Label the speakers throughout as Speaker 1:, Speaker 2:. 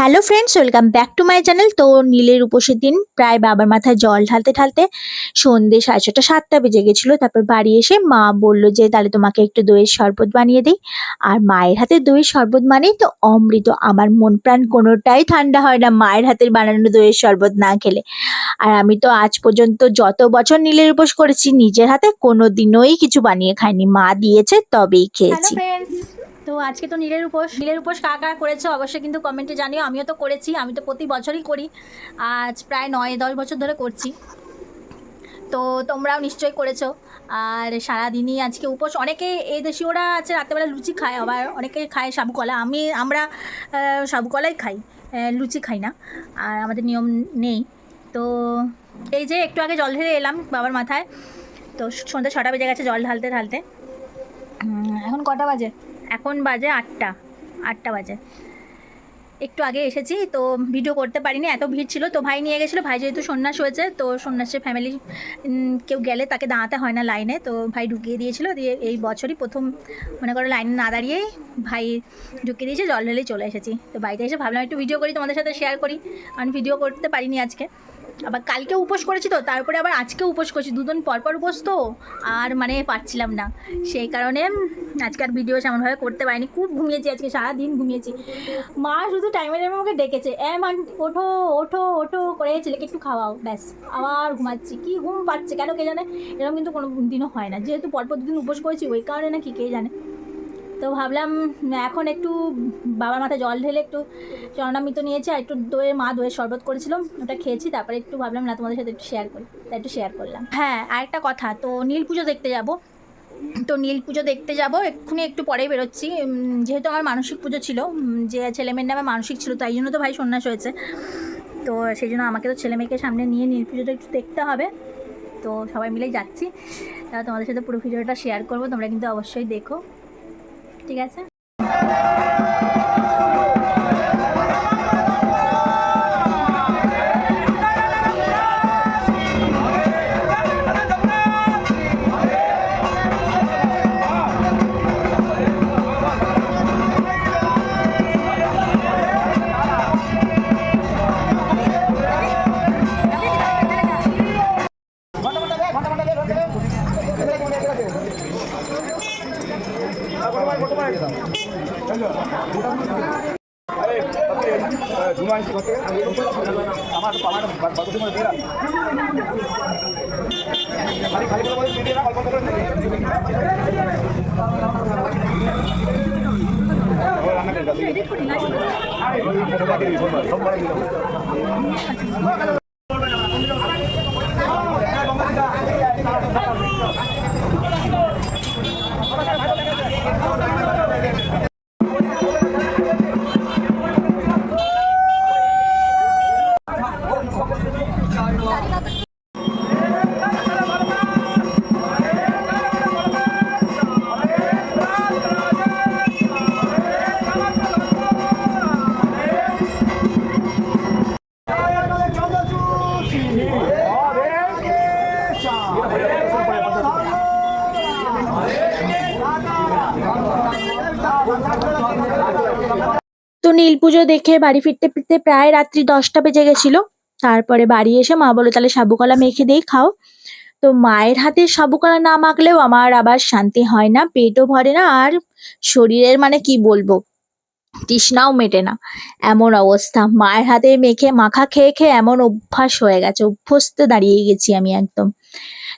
Speaker 1: Hello friends welcome back to my channel তো নীলের উপোসের দিন প্রায় বাবার মাথায় জল ঢালতে ঢালতে সন্ধে সাড়ে ছটা, সাতটা বেজে গেছিল। তারপর বাড়ি এসে মা বলল যে, তাহলে তোমাকে একটু দইয়ের শরবত বানিয়ে দিই। আর মায়ের হাতে দইয়ের শরবত মানেই তো অমৃত। আমার মন প্রাণ কোনোটাই ঠান্ডা হয় না মায়ের হাতের বানানো দইয়ের শরবত না খেলে। আর আমি তো আজ পর্যন্ত যত বছর নীলের উপোস করেছি, নিজের হাতে কোনো দিনই কিছু বানিয়ে খাইনি। মা দিয়েছে, তবেই খেয়েছি।
Speaker 2: তো আজকে তো নীলের উপোস। নীলের উপোস কারা কারা করেছ অবশ্যই কিন্তু কমেন্টে জানিও। আমিও তো করেছি আমি তো প্রতি বছরই করি। আজ প্রায় নয় দশ বছর ধরে করছি। তো তোমরাও নিশ্চয়ই করেছ। আর সারাদিনই আজকে উপোস। অনেকে এই দেশীয়রা আছে রাত্রেবেলা লুচি খায় আবার অনেকে খায় সাবু কলা আমি আমরা আহ, সাবু কলাই খাই লুচি খাই না। আর আমাদের নিয়ম নেই। তো এই যে একটু আগে জল ঢেলে এলাম বাবার মাথায়। তো সন্ধ্যা ছটা বেজে গেছে জল ঢালতে ঢালতে। এখন কটা বাজে? এখন বাজে আটটা আটটা বাজে। একটু আগে এসেছি, তো ভিডিও করতে পারিনি, এত ভিড় ছিল, তো ভাই নিয়ে গেছিল, ভাই যেহেতু সন্ন্যাস হয়েছে, তো সন্ন্যাসের ফ্যামিলি কেউ গেলে তাকে দাঁড়াতে হয় না লাইনে তো ভাই ঢুকিয়ে দিয়েছিল, দিয়ে এই বছরই প্রথম মনে করো লাইনে না দাঁড়িয়েই ভাই ঢুকিয়ে দিয়েছে, জল ঢেলেই চলে এসেছি। তো বাড়িতে এসে ভাবলাম একটু ভিডিও করি, তোমাদের সাথে শেয়ার করি, কারণ ভিডিও করতে পারিনি আজকে। আবার কালকে উপোস করেছি তো, তারপরে আবার আজকে উপোস করছি, দুদিন পরপর উপোস তো, আর মানে পারছিলাম না। সেই কারণে আজকে আর ভিডিও সেমনভাবে করতে পারিনি, খুব ঘুমিয়েছি আজকে, সারাদিন ঘুমিয়েছি। মা শুধু টাইমে টাইমে আমাকে ডেকেছে। এ মান ওঠো ওঠো ওঠো করে ছেলেকে একটু খাওয়াও, ব্যাস। আবার ঘুমাচ্ছি। কি ঘুম পাচ্ছে কেন কে জানে? এরকম কিন্তু কোনো দিনও হয় না। যেহেতু পরপর দুদিন উপোস করেছি, ওই কারণে না কি কে জানে? তো ভাবলাম, এখন একটু বাবার মাথায় জল ঢেলে একটু চরণামৃত নিয়েছি আর একটু দইয়ের মা দইয়ের শরবত করেছিলাম ওটা খেয়েছি। তারপরে একটু ভাবলাম, না, তোমাদের সাথে একটু শেয়ার করি। তাই একটু শেয়ার করলাম। হ্যাঁ আরেকটা কথা। তো নীল পুজো দেখতে যাব। তো নীল পুজো দেখতে যাব, এক্ষুনি একটু পরেই বেরোচ্ছি। যেহেতু আমার মানসিক পুজো ছিল যে ছেলে মেয়ের নামে মানসিক ছিল, তাই জন্য তো ভাই সন্ন্যাস হয়েছে। তো সেই জন্য আমাকে তো ছেলে মেয়েকে সামনে নিয়ে নীল পুজোটা একটু দেখতে হবে। তো সবাই মিলেই যাচ্ছি। তা তোমাদের সাথে পুরো ভিডিওটা শেয়ার করব, তোমরা কিন্তু অবশ্যই দেখো। ঠিক আছে?
Speaker 3: আমার আমার বাথরুমে মধ্যে বেরা খালি খালি করে অল্প করে রান্না
Speaker 1: তো নীল পুজো দেখে বাড়ি ফিরতে ফিরতে প্রায় রাত্রি দশটা বেজে গেছিল। তারপরে বাড়ি এসে মা বলল তাহলে সাবুকলা মেখে দিই, খাও। তো মায়ের হাতে সাবু কলা না মাখলেও আমার আবার শান্তি হয় না, পেটও ভরে না, আর শরীরের মানে কি বলব? তৃষ্ণাও মেটে না। এমন অবস্থা। মায়ের হাতে মেখে, মাখা খেয়ে খেয়ে এমন অভ্যাস হয়ে গেছে। অভ্যস্ত দাঁড়িয়ে গেছি আমি একদম।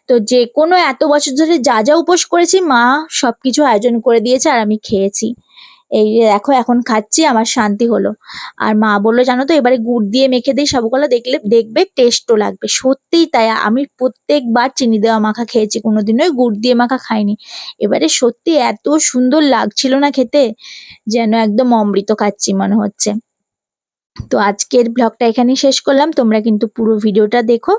Speaker 1: তো যে কোনো এত বছর ধরে যা যা উপোস করেছি, মা সবকিছু আয়োজন করে দিয়েছে আর আমি খেয়েছি। এই যে দেখো, এখন খাচ্ছি, আমার শান্তি হলো। আর মা বলল, জানো তো, এবারে গুড় দিয়ে মেখে দিই, সবগুলো দেখলে, দেখবে টেস্টও লাগবে। সত্যিই তাই, আমি প্রত্যেকবার চিনি দেওয়া মাখা খেয়েছি কোনোদিনই গুড় দিয়ে মাখা খাইনি। এবারে সত্যি এত সুন্দর লাগছিল না খেতে, যেন একদম অমৃত খাচ্ছি মনে হচ্ছে। তো আজকের ব্লগটা এখানেই শেষ করলাম, তোমরা কিন্তু পুরো ভিডিওটা দেখো।